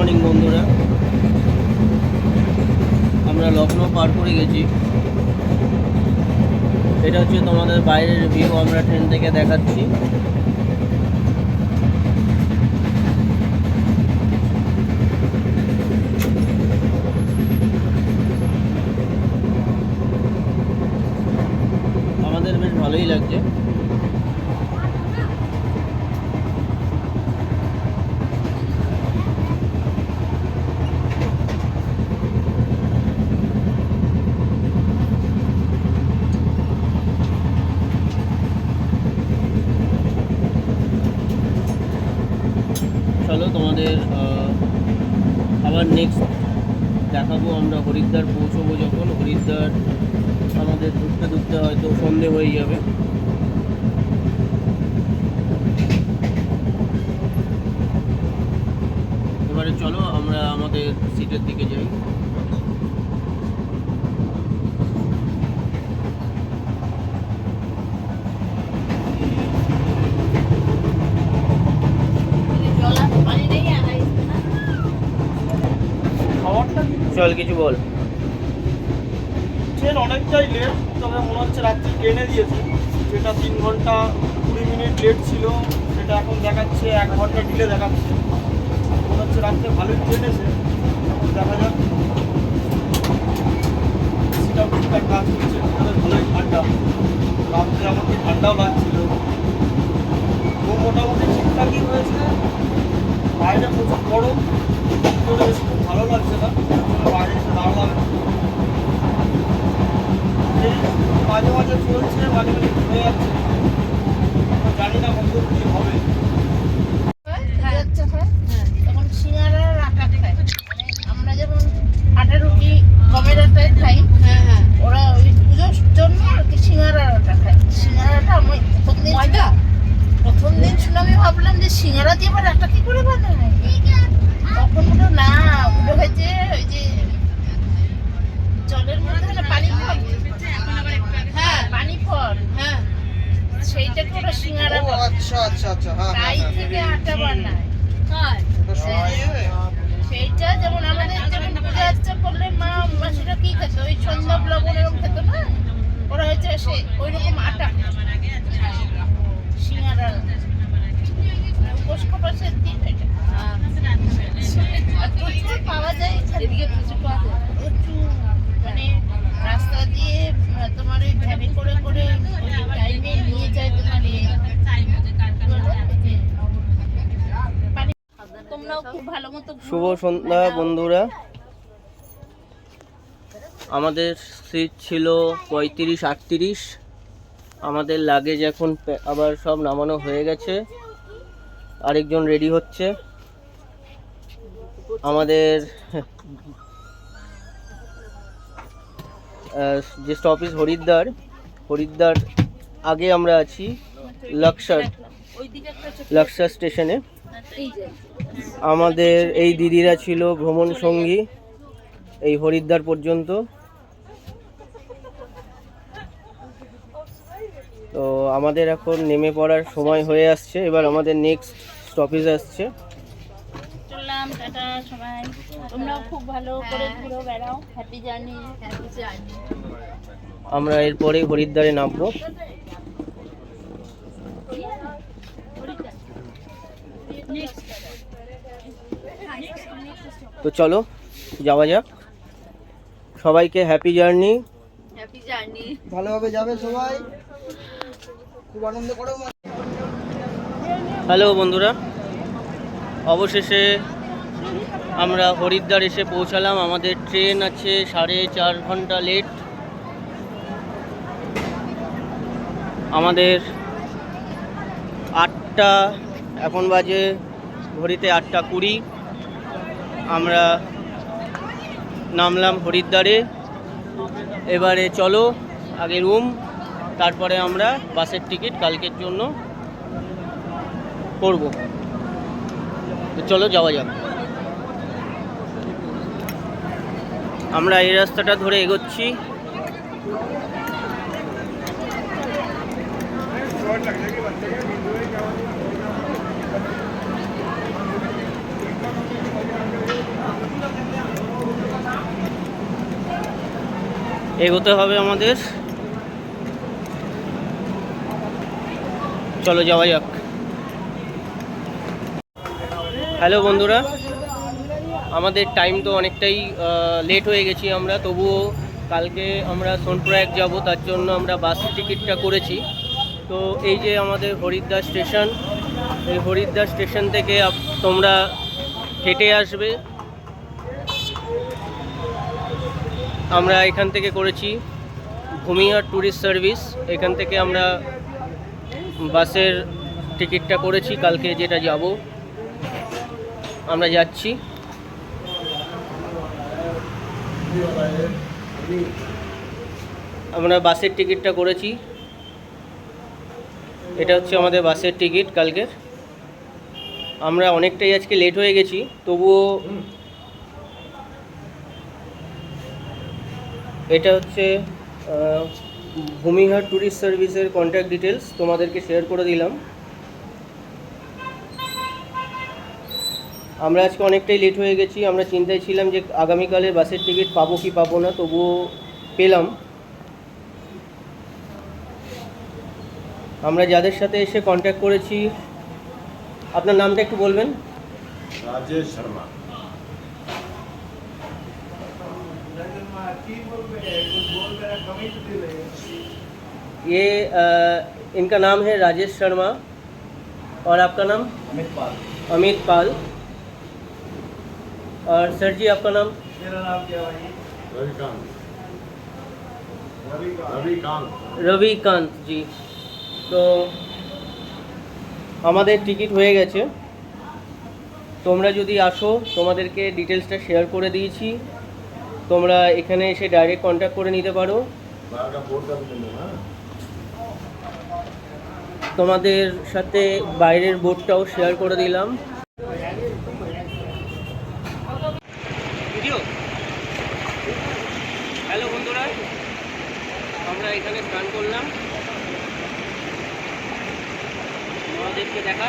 Morning, বন্ধুরা। আমরা লখনৌ পার করে গেছি। এটা হচ্ছে তোমাদের বাইরের ভিউ আমরা ট্রেন থেকে দেখাচ্ছি। আমাদের বেশ ভালোই লাগছে। আহ, আবার নেক্সট দেখাবো আমরা হরিদ্বার পৌঁছবো যখন। হরিদ্বার আমাদের ঢুকতে ঢুকতে হয়তো সন্ধে হয়ে যাবে। এবারে চলো আমরা আমাদের সিটের দিকে যাই খাবারটা চল কিছু বল। ট্রেন অনেকটাই লেট তবে মনে হচ্ছে রাত্রি ট্রেনে দিয়েছে। যেটা তিন ঘণ্টা কুড়ি মিনিট লেট ছিল সেটা এখন দেখাচ্ছে এক ঘণ্টা ডিলে দেখাচ্ছে। মনে হচ্ছে রাত্রে ভালোই ট্রেন এসে এখন দেখা যাক। সেটা ঠিকঠাক কাজ করছে ভালোই ঠান্ডা। রাত্রে আমাকে ঠান্ডাও লাগছিল। তো মোটামুটি ঠিকঠাকই হয়েছে। বাইরে প্রচুর গরম ভিতরে মাঝে মাঝে চলছে মাঝে মাঝে ঘুরে যাচ্ছে। জানি না কত কি হবে আচ্ছা হয় তখন সিঙ্গারার আটা খায় মানে আমরা যেমন আটা রুটি গমের আটায় খাই ওরা ওই পুজোর জন্য আর কি সিঙ্গারার আটা খায় সিঙ্গারাটা আমি প্রথম দিন ময়দা প্রথম দিন শুনে আমি ভাবলাম যে সিঙ্গারা দিয়ে আবার আটা কি করে বানায় তখন বলল না ওগুলো হয়েছে ওই যে জলের মধ্যে না পানি ফল হ্যাঁ পানি ফল হ্যাঁ সেইটাকে ওরা সিঙ্গারা বলে আচ্ছা আচ্ছা আচ্ছা হ্যাঁ তাই থেকে আটা বানায় সেইটা যেমন আমাদের যেমন পূজা আর্চা করলে মা মাসিরা কি খেত ওই সন্ধ্যা লবণ এরকম খেত না ওরা হচ্ছে সে ওই রকম আটা সিঙ্গারা উপোস দিন এটা প্রচুর পাওয়া যায় এদিকে প্রচুর পাওয়া যায়। প্রচুর মানে রাস্তা দিয়ে তোমার ওই ভ্যানে করে করে টাইমে নিয়ে যায় তোমার শুভ সন্ধ্যা বন্ধুরা। আমাদের সিট ছিল পঁয়ত্রিশ, আটত্রিশ। আমাদের লাগেজ এখন আবার সব নামানো হয়ে গেছে। আরেকজন রেডি হচ্ছে। আমাদের যে স্টপেজ হরিদ্বার হরিদ্বার আগে আমরা আছি লাক্সার লাক্সার স্টেশনে আমাদের এই দিদিরা ছিল ভ্রমণ সঙ্গী এই হরিদ্বার পর্যন্ত। তো আমাদের এখন নেমে পড়ার সময় হয়ে আসছে। এবার আমাদের নেক্সট স্টপেজ আসছে। চললাম টাটা সবাই। তোমরাও খুব ভালো করে ঘুরো বেড়াও। হ্যাপি জার্নি হ্যাপি জার্নি আমরা এরপরেই হরিদ্বারে নামবো। তো চলো যাওয়া যাক। সবাইকে হ্যাপি জার্নি হ্যাপি জার্নি ভালোভাবে যাবে সবাই। হ্যালো বন্ধুরা, অবশেষে আমরা হরিদ্বার এসে পৌঁছালাম। আমাদের ট্রেন আছে সাড়ে চার ঘণ্টা লেট আমাদের আটটা, এখন বাজে ঘড়িতে আটটা কুড়ি। আমরা নামলাম হরিদ্বারে। এবারে চলো, আগে রুম তারপরে আমরা বাসের টিকিট কালকের জন্য করব। তো চলো যাওয়া যাক। আমরা এই রাস্তাটা ধরে এগোচ্ছি। এগোতে হবে আমাদের। চলো যাওয়া যাক। হ্যালো বন্ধুরা, আমাদের টাইম তো অনেকটাই লেট হয়ে গেছি আমরা, তবুও কালকে আমরা সোনপ্রয়াগ যাব, তার জন্য আমরা বাস টিকিটটা করেছি। তো এই যে আমাদের হরিদ্বার স্টেশন এই হরিদ্বার স্টেশন থেকে তোমরা হেঁটে আসবে। আমরা এখান থেকে করেছি ভূমিহার ট্যুরিস্ট সার্ভিস এখান থেকে আমরা বাসের টিকিটটা করেছি, কালকে যেটা যাব। আমরা যাচ্ছি। আমরা বাসের টিকিটটা করেছি। এটা হচ্ছে আমাদের বাসের টিকিট কালকের। আমরা অনেকটাই আজকে লেট হয়ে গেছি, তবুও এটা হচ্ছে ভূমিহার ট্যুরিস্ট সার্ভিসের কন্ট্যাক্ট ডিটেলস তোমাদেরকে শেয়ার করে দিলাম। আমরা আজকে অনেকটাই লেট হয়ে গেছি, আমরা চিন্তায় ছিলাম যে আগামীকালের বাসের টিকিট পাবো কি পাবো না, তবুও পেলাম। আমরা যাদের সাথে এসে কন্ট্যাক্ট করেছি, আপনার নামটা একটু বলবেন? রাজেশ শর্মা। ये अ, इनका नाम है राजेश शर्मा और आपका नाम अमित पाल अमित पाल और सर जी आपका नाम मेरा नाम क्या भाई रविकांत रविकांत রবিকান্ত জি তো আমাদের টিকিট হয়ে গেছে তোমরা যদি আসো তোমাদেরকে ডিটেলসটা শেয়ার করে দিয়েছি তোমরা এখানে এসে ডাইরেক্ট কন্ট্যাক্ট করে নিতে পারো। তোমাদের সাথে বাইরের বোর্ডটাও শেয়ার করে দিলাম। হ্যালো বন্ধুরা। আমরা এখানে স্নান করলাম। দেখা।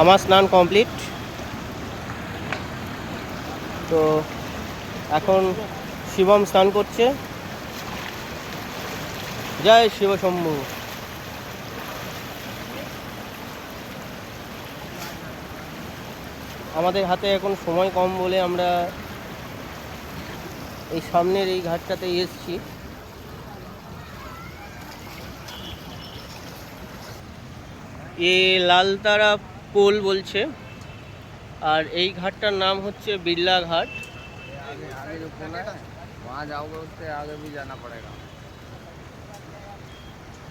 আমার স্নান কমপ্লিট। তো এখন শিবম স্নান করছে। জয় শিব শম্ভু আমাদের হাতে এখন সময় কম বলে আমরা এই সামনের এই ঘাটটাতে এসেছি। এ লালতারা পোল বলছে। আর এই ঘাটটার নাম হচ্ছে বিড়লা ঘাট।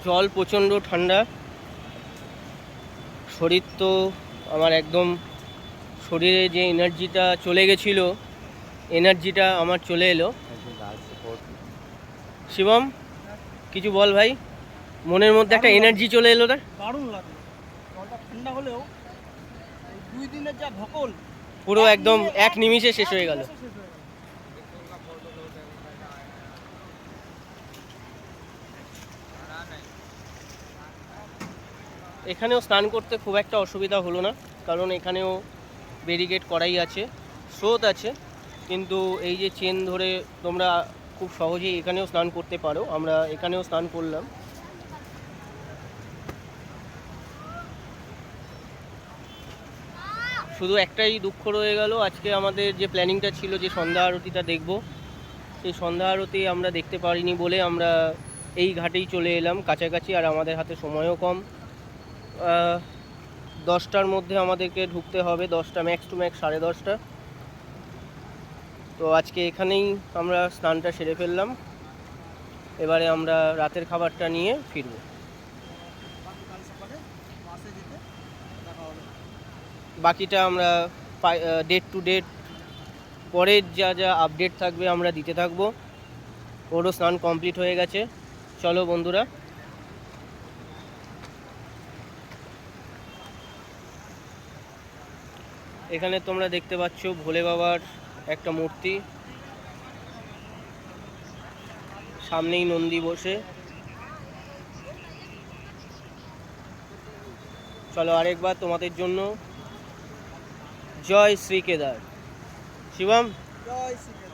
জল প্রচণ্ড ঠান্ডা। শরীর তো আমার একদম শরীরে যে এনার্জিটা চলে গেছিল এনার্জিটা আমার চলে এলো। শিবম কিছু বল ভাই? মনের মধ্যে একটা এনার্জি চলে এলো না? দারুণ লাগল। ঠান্ডা হলেও দুই দিনের যা ধকল পুরো একদম এক নিমিষে শেষ হয়ে গেল। এখানেও স্নান করতে খুব একটা অসুবিধা হলো না কারণ এখানেও ব্যারিকেড করাই আছে স্রোত আছে কিন্তু এই যে চেন ধরে তোমরা খুব সহজেই এখানেও স্নান করতে পারো আমরা এখানেও স্নান করলাম। শুধু একটাই দুঃখ রয়ে গেল। আজকে আমাদের যে প্ল্যানিংটা ছিল যে সন্ধ্যা আরতিটা দেখব, সেই সন্ধ্যা আরতি আমরা দেখতে পারিনি বলে আমরা এই ঘাটেই চলে এলাম কাছাকাছি আর আমাদের হাতে সময়ও কম। দশটার মধ্যে আমাদেরকে ঢুকতে হবে, দশটা ম্যাক্স টু ম্যাক্স সাড়ে দশটা। তো আজকে এখানেই আমরা স্নানটা সেরে ফেললাম। এবারে আমরা রাতের খাবারটা নিয়ে ফিরব কাল সকালে বাসে যেতে দেখা হবে বাকিটা আমরা ডেট টু ডেট পরের যা যা আপডেট থাকবে আমরা দিতে থাকব। ওরও স্নান কমপ্লিট হয়ে গেছে। চলো বন্ধুরা। এখানে তোমরা দেখতে পাচ্ছ ভোলে বাবার একটা মূর্তি। সামনেই নন্দী বসে। চলো আরেকবার তোমাদের জন্য জয় শ্রী কেদার শিবম? জয় শ্রী